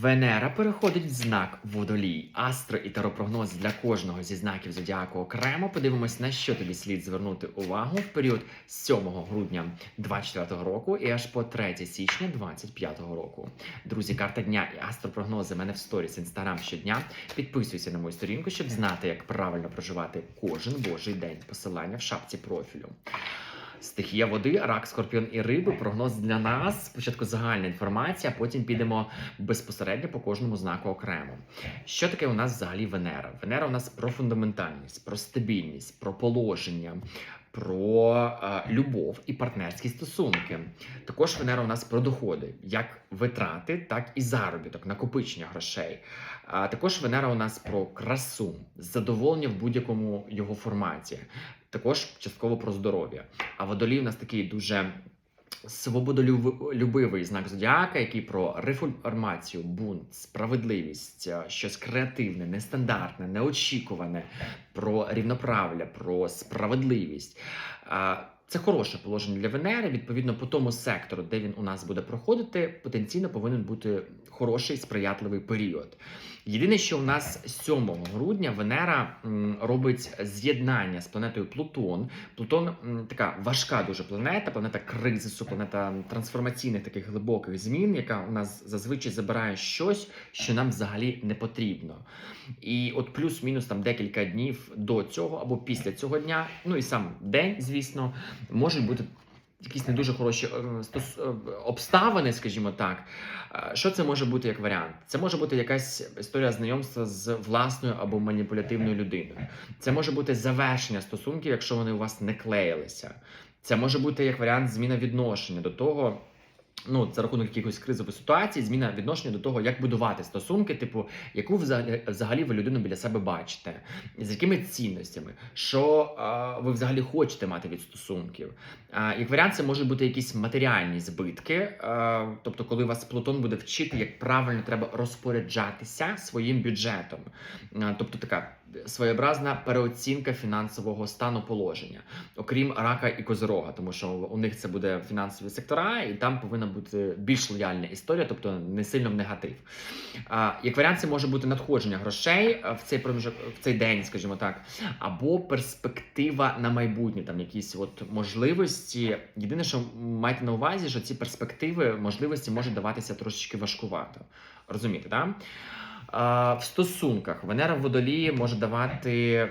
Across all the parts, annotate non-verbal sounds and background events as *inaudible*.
Венера переходить в знак водолій. Астро і таропрогноз для кожного зі знаків зодіаку окремо. Подивимось, на що тобі слід звернути увагу в період з 7 грудня 24 року і аж по 3 січня 25 року. Друзі, карта дня і астропрогнози мене в сторіс інстаграм щодня. Підписуйся на мою сторінку, щоб знати, як правильно проживати кожен божий день. Посилання в шапці профілю. Стихія води, рак, скорпіон і риби. Прогноз для нас. Спочатку загальна інформація, потім підемо безпосередньо по кожному знаку окремо. Що таке у нас взагалі Венера? Венера у нас про фундаментальність, про стабільність, про положення, про е, любов і партнерські стосунки. Також Венера у нас про доходи, як витрати, так і заробіток, накопичення грошей. А також Венера у нас про красу, задоволення в будь-якому його форматі. Також частково про здоров'я. А водолій у нас такий дуже свободолюбивий знак зодіака, який про реформацію, бунт, справедливість, е, щось креативне, нестандартне, неочікуване, про рівноправля, про справедливість. Це хороше положення для Венери. Відповідно, по тому сектору, де він у нас буде проходити, потенційно повинен бути хороший сприятливий період. Єдине, що у нас 7 грудня Венера робить з'єднання з планетою Плутон. Плутон така важка дуже планета, планета кризису, планета трансформаційних таких глибоких змін, яка у нас зазвичай забирає щось, що нам взагалі не потрібно. І от плюс-мінус там декілька днів до цього або після цього дня, ну і сам день, звісно, можуть бути. Якісь не дуже хороші е, е, обставини, скажімо так. Е, Що це може бути як варіант? Це може бути якась історія знайомства з власною або маніпулятивною людиною. Це може бути завершення стосунків, якщо вони у вас не клеїлися. Це може бути як варіант зміна відношення до того. Ну, за рахунок якихось кризових ситуацій, зміна відношення до того, як будувати стосунки, типу, яку взагалі, взагалі ви людину біля себе бачите, з якими цінностями, що е, ви взагалі хочете мати від стосунків. Е, як варіант, це можуть бути якісь матеріальні збитки, е, тобто, коли вас Плутон буде вчити, як правильно треба розпоряджатися своїм бюджетом, Е, тобто така своєобразна переоцінка фінансового стану положення, окрім рака і козирога, тому що у них це буде фінансові сектора, і там повинна бути більш лояльна історія, тобто не сильно в негатив. А, як варіант, це може бути надходження грошей в цей проміжок, в цей день, скажімо так, або перспектива на майбутнє, там якісь от можливості. Єдине, що майте на увазі, що ці перспективи, можливості можуть даватися трошечки важкувато. Розумієте, так? А, в стосунках Венера в водолії може давати.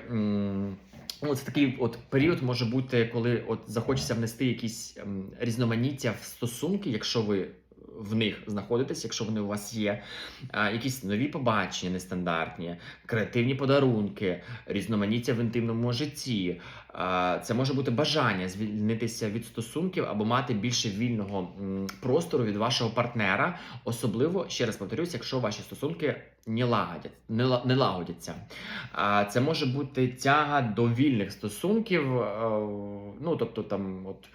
Ну, це такий от період може бути, коли от захочеться внести якісь різноманіття в стосунки, якщо ви в них знаходитесь, якщо вони у вас є, а, якісь нові побачення нестандартні, креативні подарунки, різноманіття в інтимному житті. Це може бути бажання звільнитися від стосунків або мати більше вільного простору від вашого партнера, особливо ще раз повторюсь, якщо ваші стосунки не лагодять, не, лагодяться. Це може бути тяга до вільних стосунків, е, ну тобто там от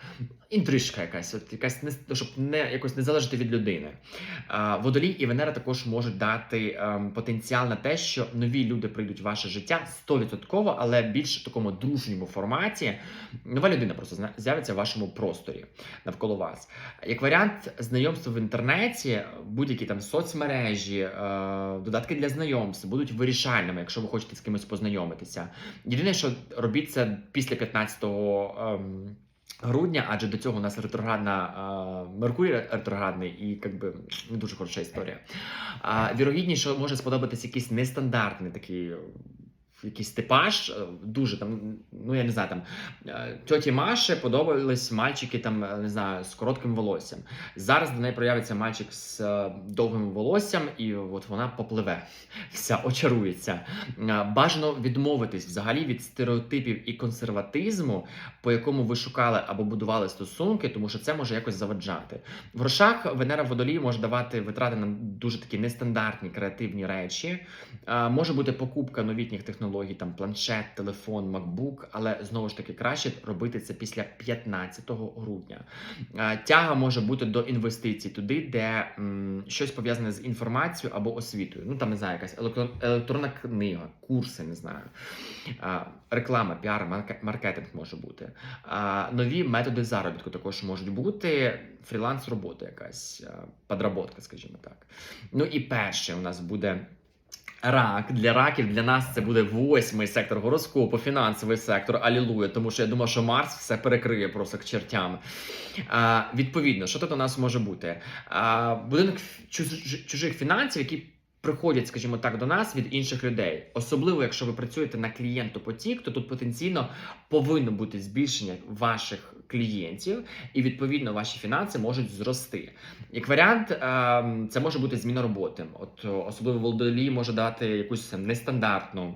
інтрижка якась, от якась не щоб не якось не залежати від людини. Водолій і Венера також можуть дати ем, потенціал на те, що нові люди прийдуть в ваше життя 100%, але більш в такому дружньому форматі. Нова людина просто з'явиться в вашому просторі навколо вас. Як варіант, знайомство в інтернеті, будь-які там соцмережі, е, додатки для знайомств будуть вирішальними, якщо ви хочете з кимось познайомитися. Єдине, що робіть це після 15 ем, грудня, адже до цього у нас ретроградна е, Меркурій ретроградний і якби не дуже хороша історія. Що може сподобатись якийсь нестандартний такий. Якийсь типаж, е, дуже там, ну я не знаю, там е, тьоті Маші подобались мальчики там, е, не знаю, з коротким волоссям. Зараз до неї проявиться мальчик з довгим волоссям, і от вона попливе, *laughs* вся очарується. Бажано відмовитись взагалі від стереотипів і консерватизму, по якому ви шукали або будували стосунки, тому що це може якось заваджати. В грошах Венера водолії може давати витрати на дуже такі нестандартні креативні речі. Може бути покупка новітніх технологій технологій, там планшет, телефон, MacBook, але знову ж таки краще робити це після 15 грудня. Тяга може бути до інвестицій туди, де м, щось пов'язане з інформацією або освітою. Ну там не знаю, якась електро- електронна книга, курси, не знаю, реклама, піар, марке- маркетинг може бути. Нові методи заробітку також можуть бути. Фріланс робота якась, подработка, скажімо так. Ну і перше у нас буде. Рак для раків для нас це буде восьмий сектор гороскопу, фінансовий сектор. Алілуя, тому що я думаю, що Марс все перекриє просто к чертям. А, відповідно, що тут у нас може бути? А, будинок чужих фінансів, які приходять, скажімо так, до нас від інших людей. Особливо, якщо ви працюєте на клієнтопотік, то тут потенційно повинно бути збільшення ваших клієнтів, і відповідно ваші фінанси можуть зрости. Як варіант, ем, це може бути зміна роботи. От особливо володолій може дати якусь нестандартну.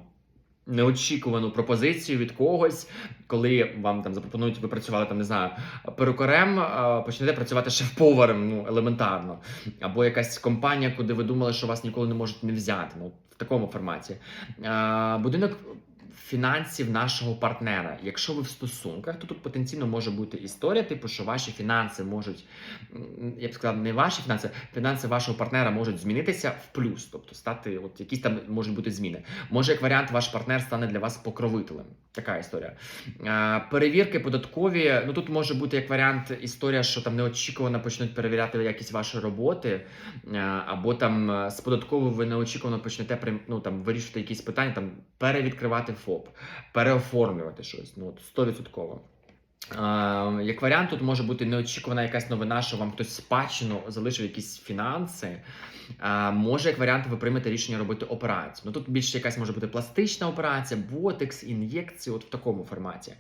Неочікувану пропозицію від когось, коли вам там запропонують, ви працювали там, не знаю, перукарем, е, почнете працювати шеф-поваром, ну елементарно, або якась компанія, куди ви думали, що вас ніколи не можуть не взяти. Ну в такому форматі. Е, Будинок фінансів нашого партнера. Якщо ви в стосунках, то тут потенційно може бути історія, типу, що ваші фінанси можуть, я б сказав, не ваші фінанси, фінанси вашого партнера можуть змінитися в плюс, тобто стати, от якісь там можуть бути зміни. Може, як варіант, ваш партнер стане для вас покровителем. Така історія. Перевірки податкові. Ну тут може бути як варіант історія, що там неочікувано почнуть перевіряти якість вашої роботи, або там е, з податковою ви неочікувано почнете ну, там, вирішувати якісь питання, там перевідкривати ФОП, переоформлювати щось. Ну, от 100%. Е, як варіант, тут може бути неочікувана якась новина, що вам хтось спадщину залишив якісь фінанси. Може, як варіант, ви приймете рішення робити операцію. Ну тут більше якась може бути пластична операція, ботекс, ін'єкції, от в такому форматі.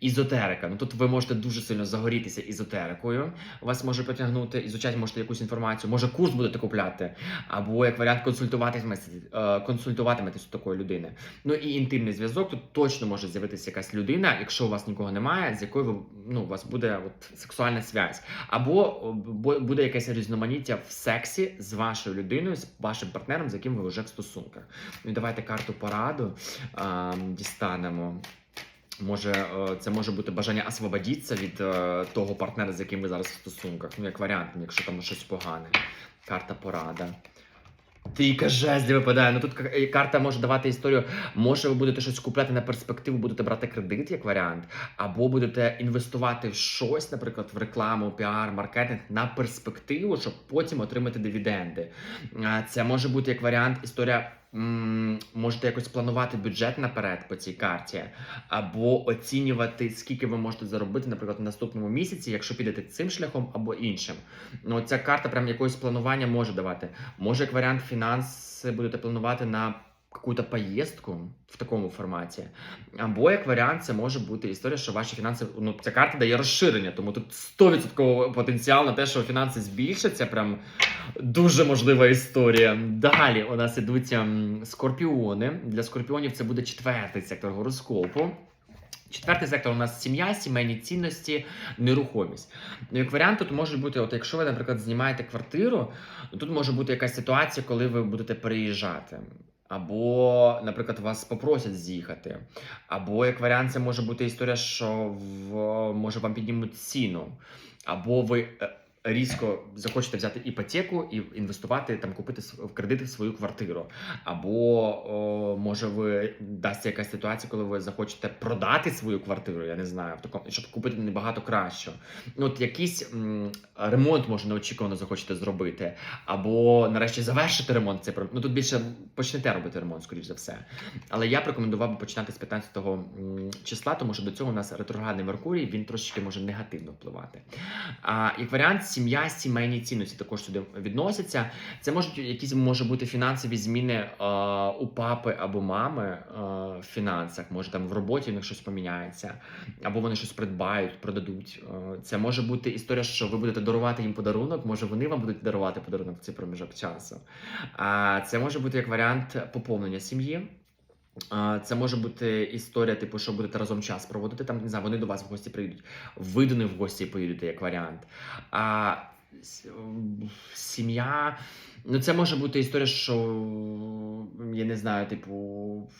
Ізотерика. Ну тут ви можете дуже сильно загорітися ізотерикою. Вас може потягнути, ізучати можете якусь інформацію, може курс будете купляти, або як варіант консультуватиметься, е, консультуватиметесь у такої людини. Ну і інтимний зв'язок. Тут точно може з'явитися якась людина, якщо у вас нікого немає, з якою ви ну у вас буде от сексуальна зв'язь, або буде якесь різноманіття в сексі з вашою людиною, з вашим партнером, з яким ви вже в стосунках. Ну давайте карту пораду а, дістанемо. Може, е, це може бути бажання освободитися від е, того партнера, з яким ви зараз в стосунках. Ну, як варіант, якщо там щось погане. Карта порада. Трійка жезлів випадає. Ну тут е, карта може давати історію. Може, ви будете щось купляти на перспективу, будете брати кредит як варіант, або будете інвестувати в щось, наприклад, в рекламу, піар, маркетинг на перспективу, щоб потім отримати дивіденди. Це може бути як варіант історія. Можете якось планувати бюджет наперед по цій карті, або оцінювати, скільки ви можете заробити, наприклад, в наступному місяці, якщо підете цим шляхом або іншим. Ну, ця карта прям якогось планування може давати. Може, як варіант, фінанси будете планувати на якусь поїздку в такому форматі. Або як варіант, це може бути історія, що ваші фінанси. Ну, ця карта дає розширення, тому тут 100% потенціал на те, що фінанси збільшаться. Прям дуже можлива історія. Далі у нас ідуть ем, скорпіони. Для скорпіонів це буде четвертий сектор гороскопу. Четвертий сектор у нас сім'я, сімейні цінності, нерухомість. Ну, як варіант, тут може бути, от якщо ви, наприклад, знімаєте квартиру, тут може бути якась ситуація, коли ви будете переїжджати. Або, наприклад, вас попросять з'їхати. Або як варіант, це може бути історія, що в, може вам піднімуть ціну. Або ви е, різко захочете взяти іпотеку і інвестувати, там купити в кредити в свою квартиру. Або о, може ви дасться якась ситуація, коли ви захочете продати свою квартиру, я не знаю, в такому, щоб купити набагато кращу. Ну, от якийсь м, ремонт може неочікувано захочете зробити, або нарешті завершити ремонт. Це ну тут більше почнете робити ремонт, скоріш за все. Але я б рекомендував би починати з 15 м, числа, тому що до цього у нас ретроградний Меркурій, він трошечки може негативно впливати. А як варіант, сім'я, сімейні цінності також сюди відносяться. Це можуть якісь може бути фінансові зміни е, у папи або мами е, в фінансах. Може там в роботі в них щось поміняється, або вони щось придбають, продадуть. Е, це може бути історія, що ви будете дарувати їм подарунок. Може вони вам будуть дарувати подарунок в цей проміжок часу. А це може бути як варіант поповнення сім'ї. Це може бути історія, типу, що будете разом час проводити. Там не знаю, вони до вас в гості прийдуть, ви до них в гості поїдете як варіант. А сім'я. Ну, це може бути історія, що я не знаю, типу.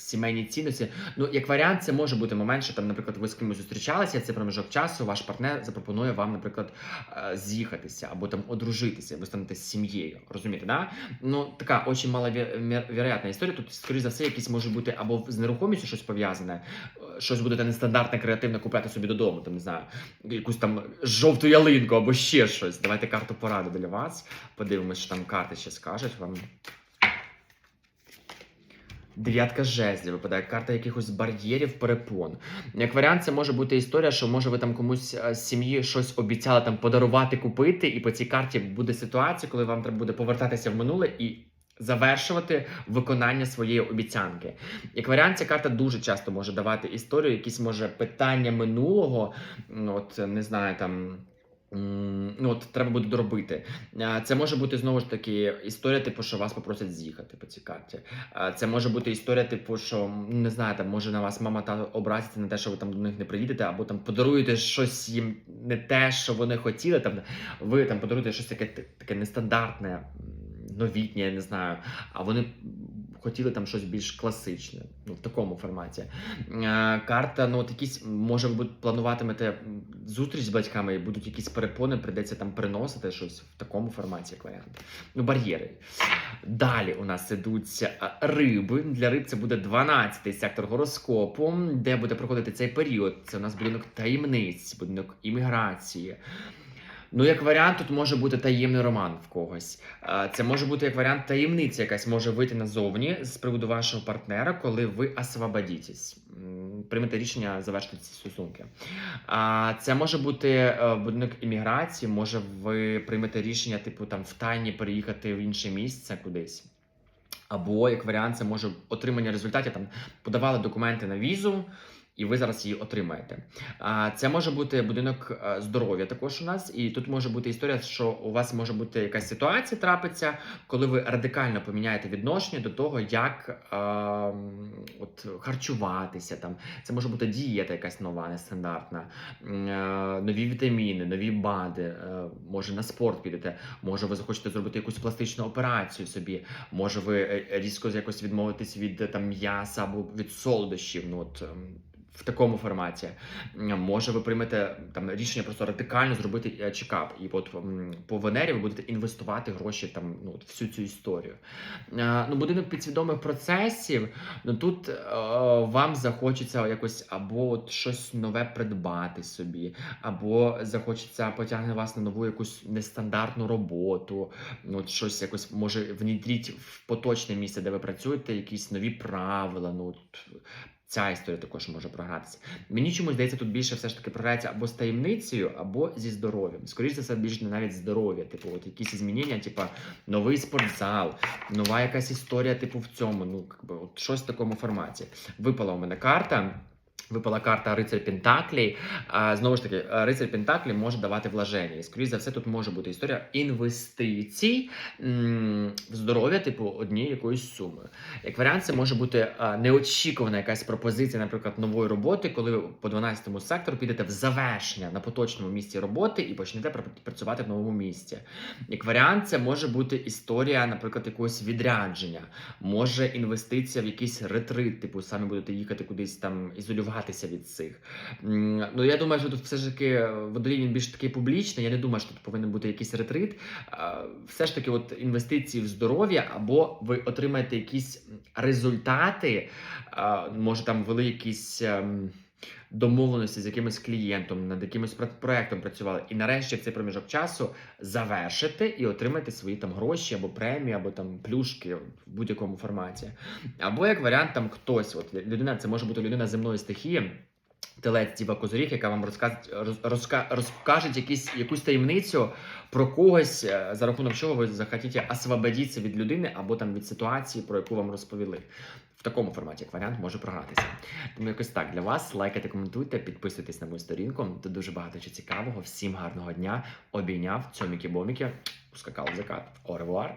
Сімейні цінності. Ну, як варіант, це може бути момент, що там, наприклад, ви з кимось зустрічалися, це проміжок часу, ваш партнер запропонує вам, наприклад, е, з'їхатися або там одружитися, ви станете сім'єю. Розумієте, да? Ну, така дуже маловероятна історія. Тут, скоріш за все, якісь може бути або з нерухомістю щось пов'язане, е, щось будете нестандартне, креативне купляти собі додому, там не знаю, якусь там жовту ялинку або ще щось. Давайте карту поради для вас. Подивимось, що там карти ще скажуть вам. Дев'ятка жезлів випадає карта якихось бар'єрів, перепон. Як варіант, це може бути історія, що може ви там комусь е, з сім'ї щось обіцяли там подарувати, купити, і по цій карті буде ситуація, коли вам треба буде повертатися в минуле і завершувати виконання своєї обіцянки. Як варіант, ця карта дуже часто може давати історію, якісь може питання минулого, ну, от не знаю там. Ну, от треба буде доробити. Це може бути знову ж таки історія, типу, що вас попросять з'їхати по цій карті. Це може бути історія, типу, що не знаю, там може на вас мама та образиться на те, що ви там до них не приїдете, або там подаруєте щось їм не те, що вони хотіли. Там ви там подаруєте щось таке, таке нестандартне, новітнє, я не знаю. А вони хотіли там щось більш класичне, ну в такому форматі. Е, Карта, ну от якісь може ви плануватимете зустріч з батьками, і будуть якісь перепони, прийдеться там приносити щось в такому форматі, як варіант. Ну, бар'єри. Далі у нас ідуть риби. Для риб це буде 12-й сектор гороскопу, де буде проходити цей період. Це у нас будинок таємниць, будинок імміграції. Ну, як варіант, тут може бути таємний роман в когось. Це може бути як варіант таємниця, якась може вийти назовні з приводу вашого партнера, коли ви освободитесь. Приймете рішення завершити ці стосунки. Це може бути е, будинок імміграції, може ви приймете рішення, типу там в тайні переїхати в інше місце кудись. Або як варіант, це може отримання результатів. Там подавали документи на візу, і ви зараз її отримаєте. А це може бути будинок е, здоров'я також у нас. І тут може бути історія, що у вас може бути якась ситуація трапиться, коли ви радикально поміняєте відношення до того, як е, от харчуватися. Там це може бути дієта, якась нова, нестандартна, е, нові вітаміни, нові БАДи. Е, може на спорт підете, може ви захочете зробити якусь пластичну операцію собі. Може, ви е, різко якось відмовитесь від е, там м'яса або від солодощів. Ну от ем, в такому форматі. Може, ви приймете там рішення просто радикально зробити е, чекап, і от по Венері ви будете інвестувати гроші там ну всю цю історію. Е, Ну, будинок підсвідомих процесів. Ну тут е, вам захочеться якось або от щось нове придбати собі, або захочеться потягне вас на нову якусь нестандартну роботу. Ну, от щось якось може внідріть в поточне місце, де ви працюєте, якісь нові правила. Ну Ця історія також може програтися. Мені чомусь здається, тут більше все ж таки програється або з таємницею, або зі здоров'ям. Скоріше за все, більше навіть здоров'я. Типу, от якісь змінення, типу новий спортзал, нова якась історія, типу, в цьому. Ну, якби, от щось в такому форматі. Випала у мене карта. Випала карта Рицарь Пентаклі. Знову ж таки, Рицарь Пентаклі може давати влаження. Скоріше за все, тут може бути історія інвестицій в здоров'я, типу, однієї якоїсь суми. Як варіант, це може бути неочікувана якась пропозиція, наприклад, нової роботи, коли ви по 12 сектору підете в завершення на поточному місці роботи і почнете працювати в новому місці. Як варіант, це може бути історія, наприклад, якогось відрядження, може інвестиція в якийсь ретрит, типу самі будете їхати кудись там ізолюватися від цих. Ну я думаю, що тут все ж таки водолій він більш такий публічний. Я не думаю, що тут повинен бути якийсь ретрит. Все ж таки, от інвестиції в здоров'я, або ви отримаєте якісь результати, може там вели якісь. Домовленості з якимось клієнтом, над якимось проектом працювали, і нарешті в цей проміжок часу завершити і отримати свої там гроші або премії, або там плюшки в будь-якому форматі. Або як варіант, там хтось, от людина, це може бути людина земної стихії. Телець Діва Козоріг, яка вам розкаже, роз, розка, розкаже якісь, якусь таємницю про когось, е, за рахунок чого ви захотіте освободитися від людини або там від ситуації, про яку вам розповіли. В такому форматі, як варіант, може програтися. Тому якось так для вас. Лайкайте, коментуйте, підписуйтесь на мою сторінку. Тут дуже багато чого цікавого. Всім гарного дня. Обійняв цьоміки-боміки. Ускакав закат. Revoir.